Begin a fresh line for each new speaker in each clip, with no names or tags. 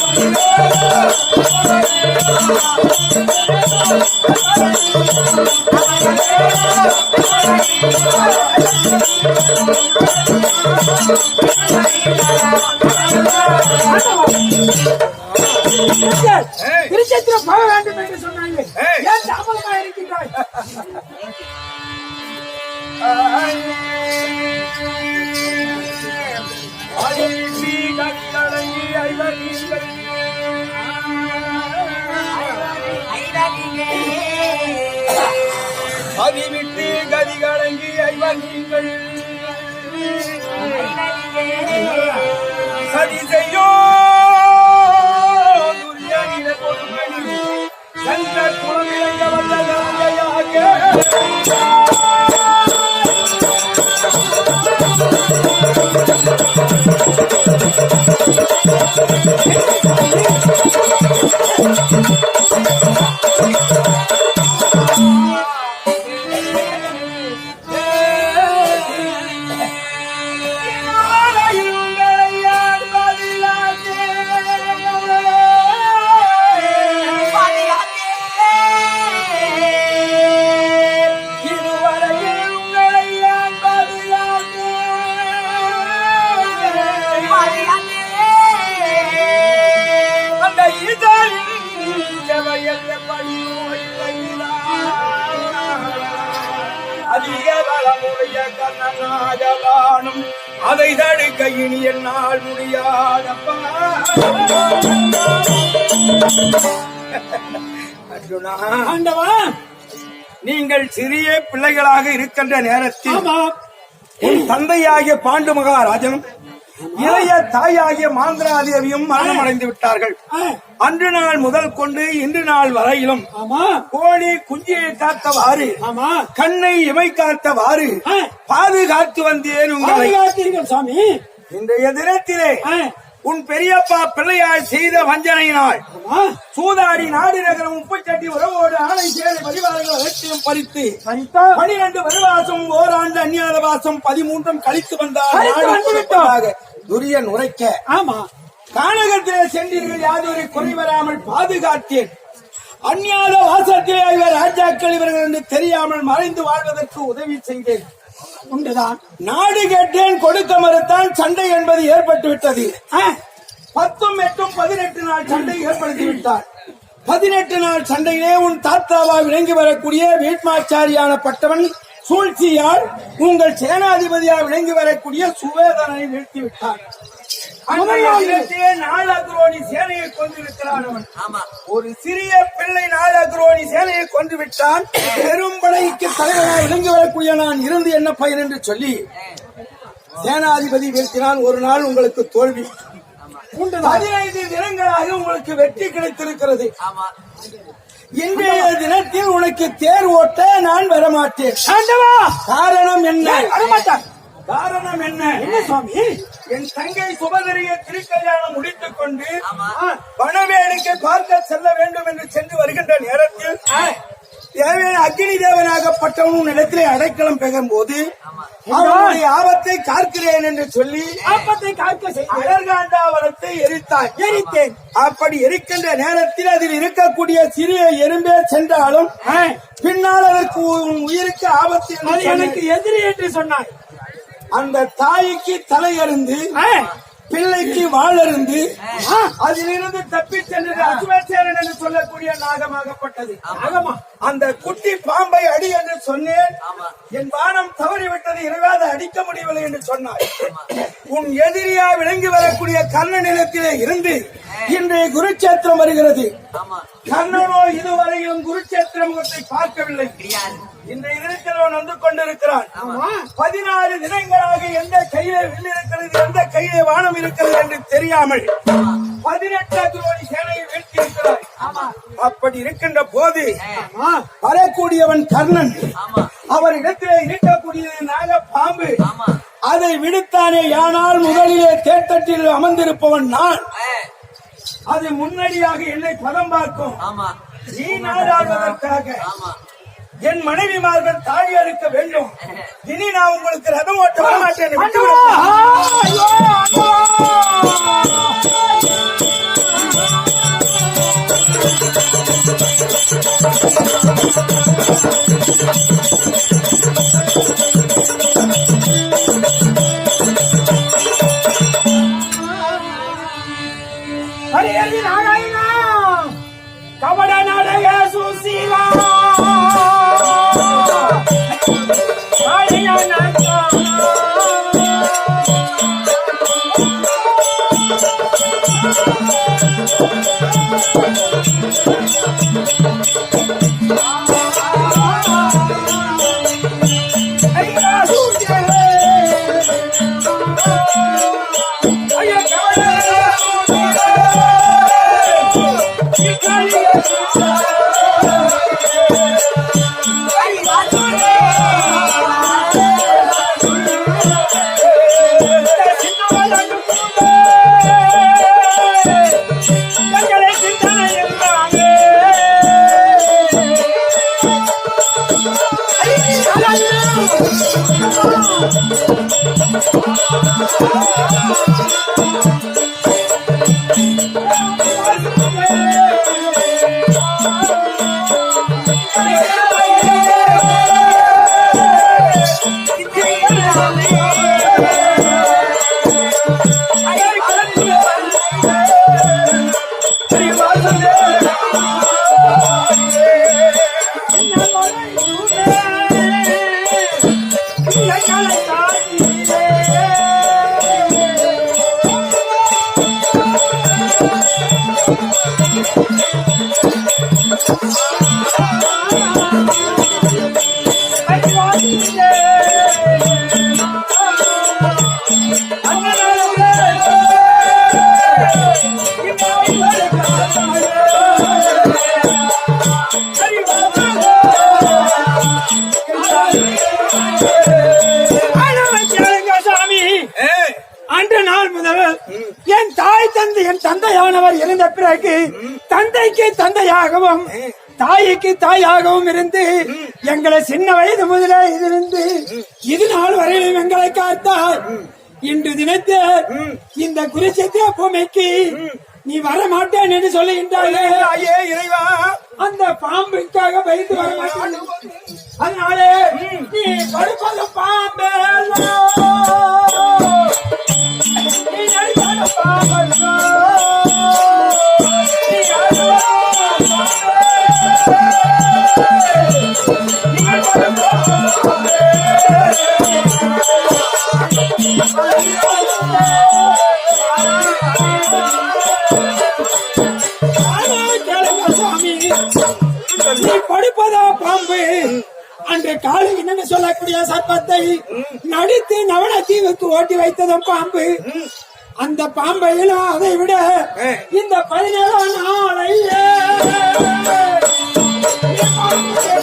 I'm திருச்சத்திரம் போக வேண்டும் என்று சொன்னாங்க ஏன் தாமதமா இருக்கின்றாய்
அதிவிட்டு கதி கலங்கி ஐவர் நீங்கள் சதி செய்யோ செவையல்ல பழியோ இல்லையிலா. அதிக பலமுடைய கண்ணனாகவானும் அதை தடுக்க இனி என்னால் முடியாதப்பா. அர்ஜுனா
ஆண்டவா!
நீங்கள் சிறிய பிள்ளைகளாக இருக்கின்ற நேரத்தில் உன் தந்தையாகிய பாண்டு மகாராஜனும் இளைய தாயாகிய மாந்திராதேவியும் மரணம் அடைந்து விட்டார்கள் அன்று நாள் முதல் கொண்டு இன்று நாள் வரையிலும் கோழி குஞ்சியை காத்தவாறு கண்ணை இமை காத்தவாறு பாதுகாத்து வந்தேன் உங்களை.
சாமி.
இன்றைய தினத்திலே உன் பெரியப்பா பிள்ளையாய் செய்த வஞ்சனையினால் சூதாடி நாடு நகரம் உப்புச்சட்டி உறவோடு ஆணை சேலை பரிவாரங்கள் அனைத்தையும் பறித்து பனிரெண்டு வருவாசம் ஓராண்டு அந்நியாத வாசம் பதிமூன்றும் கழித்து வந்தார். துரியன் உரைக்க
ஆமா.
கானகத்திலே சென்றீர்கள் யாதொரு குறை வராமல் பாதுகாத்தேன். அந்நியாத வாசத்திலே இவர் ராஜாக்கள் இவர்கள் என்று தெரியாமல் மறைந்து வாழ்வதற்கு உதவி செய்தேன்.
உண்டுதான்.
நாடு கேட்டேன் கொடுக்க மறுத்தான் சண்டை என்பது ஏற்பட்டு விட்டது பத்தும் எட்டும் பதினெட்டு நாள் சண்டை ஏற்படுத்தி விட்டார் பதினெட்டு நாள் சண்டையிலே உன் தாத்தாவா விளங்கி வரக்கூடிய வீட்மாச்சாரியான பட்டவன் சூழ்ச்சியால் உங்கள் சேனாதிபதியா விளங்கி வரக்கூடிய சுவேதனை வீழ்த்தி விட்டார் முதல் நாளிலே நாலு அக்ரோனி சேனையை கொண்டிருக்கிறான் அவன். ஒரு சிறிய பிள்ளை நாலு அக்ரோனி சேனையை கொன்று விட்டான் பெரும்படைக்கு தலைவனாக விளங்கி வரக்கூடிய நான் இருந்து என்ன பயன் என்று சொல்லி சேனாதிபதி வீழ்த்தினான் ஒரு நாள் உங்களுக்கு தோல்வி. பதினைந்து தினங்களாக உங்களுக்கு வெற்றி கிடைத்திருக்கிறது. இன்றைய தினத்தில் உனக்கு தேர் ஓட்ட நான் வரமாட்டேன்.
ஆண்டவா!
காரணம் என்ன?
வரமாட்டான்
காரணம் என்ன?
என்ன சுவாமி?
என் தங்கை சுபதரிய திருக்கல்யாணம் முடித்துக் கொண்டு வனவேடிக்கை பார்க்க செல்ல வேண்டும் என்று சென்று வருகின்ற நேரத்தில் தேவையான அக்னி தேவனாகப்பட்டவன் உன் இடத்திலே அடைக்கலம் பெறும் போது அவனுடைய ஆபத்தை காக்கிறேன் என்று சொல்லி
ஆப்பத்தை காக்க செய்ய
அழகாண்டாவனத்தை எரித்தாய்.
எரித்தேன்.
அப்படி எரிக்கின்ற நேரத்தில் அதில் இருக்கக்கூடிய சிறிய எறும்பே சென்றாலும் பின்னால் அதற்கு உயிருக்கு ஆபத்து
எனக்கு. எதிரி என்று சொன்னாய்.
அந்த தாய்க்கு தலையருந்து
ஆ,
பிள்ளைக்கு வாழருந்து அதிலிருந்து தப்பி சென்றது அசுவசேரன் என்று சொல்லக்கூடிய நாகமாகப்பட்டது. நாகமா அந்த குட்டி பாம்பை அடி என்று சொன்னேன். என் வானம் தவறிவிட்டது எனவே அதை அடிக்க முடியவில்லை என்று சொன்னாய். உன் எதிரியா விளங்கி வரக்கூடிய கர்ண நிலத்திலே இருந்து இன்றைய குருச்சேத்திரம் வருகிறது. கர்ணனோ இதுவரையும் குருச்சேத்திர முகத்தை பார்க்கவில்லை. இன்றைய இருக்கிறவன் வந்து கொண்டிருக்கிறான். பதினாறு தினங்களாக எந்த கையிலே வில் இருக்கிறது எந்த கையிலே வானம் இருக்கிறது என்று தெரியாமல் பதினெட்டு கோடி சேனையை வீழ்த்தி இருக்கிறாய்
ஆமா.
அப்படி இருக்கின்ற போது வரக்கூடியவன் கர்ணன். அவர் இடத்திலே இருக்கக்கூடியது நாக பாம்பு. அதை விடுத்தானே யானால் முதலிலே தேர்தட்டில் அமர்ந்திருப்பவன் நான். அது முன்னடியாக என்னை பதம் பார்க்கும். நீ நாடாடுவதற்காக என் மனைவிமார்கள் தாழி அறுக்க வேண்டும். இனி நான் உங்களுக்கு ரதம் ஓட்ட வரமாட்டேன். விட்டு
Thank சாமி தந்தையானவர் இருந்த பிறகு தந்தைக்கு தந்தையாகவும் தாய்க்கு தாயாகவும் இருந்து எங்களை சின்ன வயது முதலே இருந்து இது நாள் வரையிலும் எங்களை காத்தார். இன்று தினத்தே இந்த குறிச்சத்திய பூமிக்கு நீ வர மாட்டேன் என்று சொல்லுகின்றாயே.
ஐயே இறைவா.
அந்த பாம்பிற்காக பயந்து வர மாட்டேன் அதனாலே நீ படுப்பது பாம்பே நீ நடிப்பது பாம்பல்லோ. சொல்லக்கூடிய சர்ப்பத்தை நடித்து நவனத்தீவுக்கு ஓட்டி வைத்ததும் பாம்பு. அந்த பாம்பையிலும் அதை விட இந்த பதினேழாம் நாளையே நீ பாம்புக்கு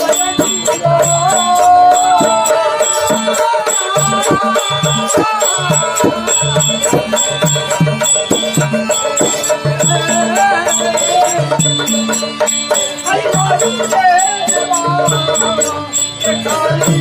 ಕಾಳಿ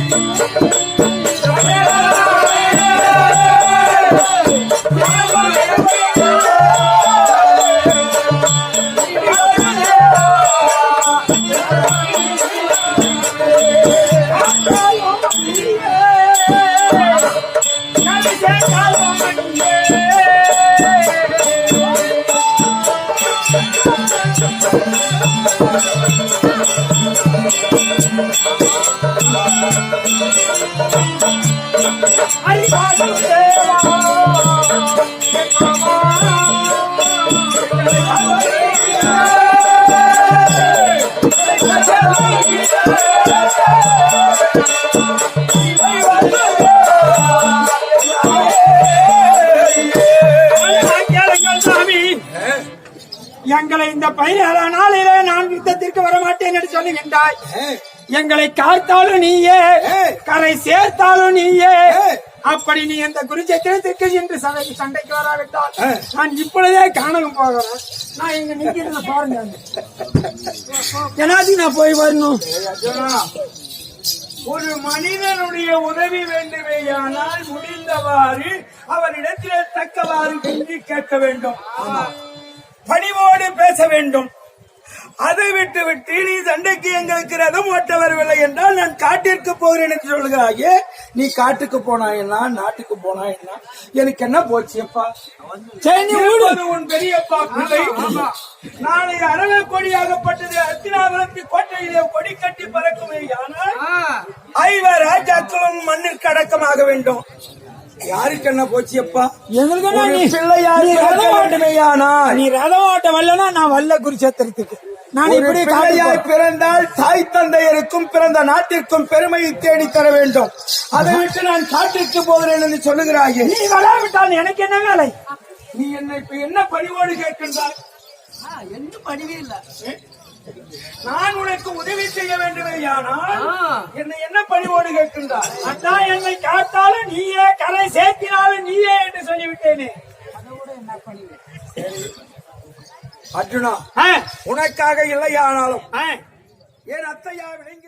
எங்களை இந்த பதினேழாம் நாளிலே நான் யுத்தத்திற்கு வரமாட்டேன் என்று சொல்லுகின்றாய் எங்களை காத்தாலும் நீயே. கரை சேர்த்தாலும் நீயே. அப்படி நீ அந்த குருச்சத்திரத்திற்கு என்று சண்டை சண்டைக்கு வராவிட்டால். நான் இப்பொழுதே காணகம் போகிறேன். நான் இங்க நிக்கிறத பாருங்க. ஜனாதி நான் போய் வரணும்.
ஒரு மனிதனுடைய உதவி வேண்டுமேயானால் முடிந்தவாறு அவனிடத்திலே தக்கவாறு கெஞ்சி கேட்க வேண்டும். பணிவோடு பேச வேண்டும். அதை விட்டு விட்டு நீ சண்டைக்கு எங்களுக்கு ரதம் ஓட்ட வரவில்லை என்றால் நான் காட்டிற்கு போகிறேன் என்று சொல்கிறாயே நீ காட்டுக்கு போனா என்ன நாட்டுக்கு போனா என்ன எனக்கு என்ன போச்சு அப்பா?
சரி
உன் பெரியப்பா பிள்ளை? நாளை அரவ கொடியாகப்பட்டது அத்தினாபுரத்து கோட்டையிலே கொடி கட்டி பறக்குமே ஆனால் ஐவர் ராஜாக்களும் மண்ணிற்கு அடக்கமாக வேண்டும். யாருக்கு என்ன போச்சு அப்பா?
எங்களுக்கு
ஒரு
நீ-
பிள்ளையார்
நீ
பிறக்க
ரதம் ஓட்ட-
வேண்டுமேயானால்.
நீ ரதம் ஓட்ட வரலன்னா நான் வரல குருச்சத்திரத்துக்கு. நான் இப்படி
பிள்ளையாய் பிறந்தால் தாய் தந்தையருக்கும் பிறந்த நாட்டிற்கும் பெருமையை தேடி தர வேண்டும். அதை விட்டு நான் காட்டிற்கு போகிறேன் என்று சொல்லுகிறாயே.
நீ வராவிட்டால் எனக்கு என்ன வேலை?
நீ என்னை இப்ப என்ன பணிவோடு கேட்கின்றாய்?
என்ன படிவே இல்ல.
நான் உனக்கு உதவி செய்ய வேண்டுமேயானால் என்னை என்ன பணிவோடு கேட்கின்றாய்?
அதான் என்னை காத்தாலும் நீயே கரை சேர்த்தினாலும் நீயே என்று சொல்லிவிட்டேனே.
அர்ஜுனா உனக்காக இல்லையானாலும். என் அத்தையா விளங்கி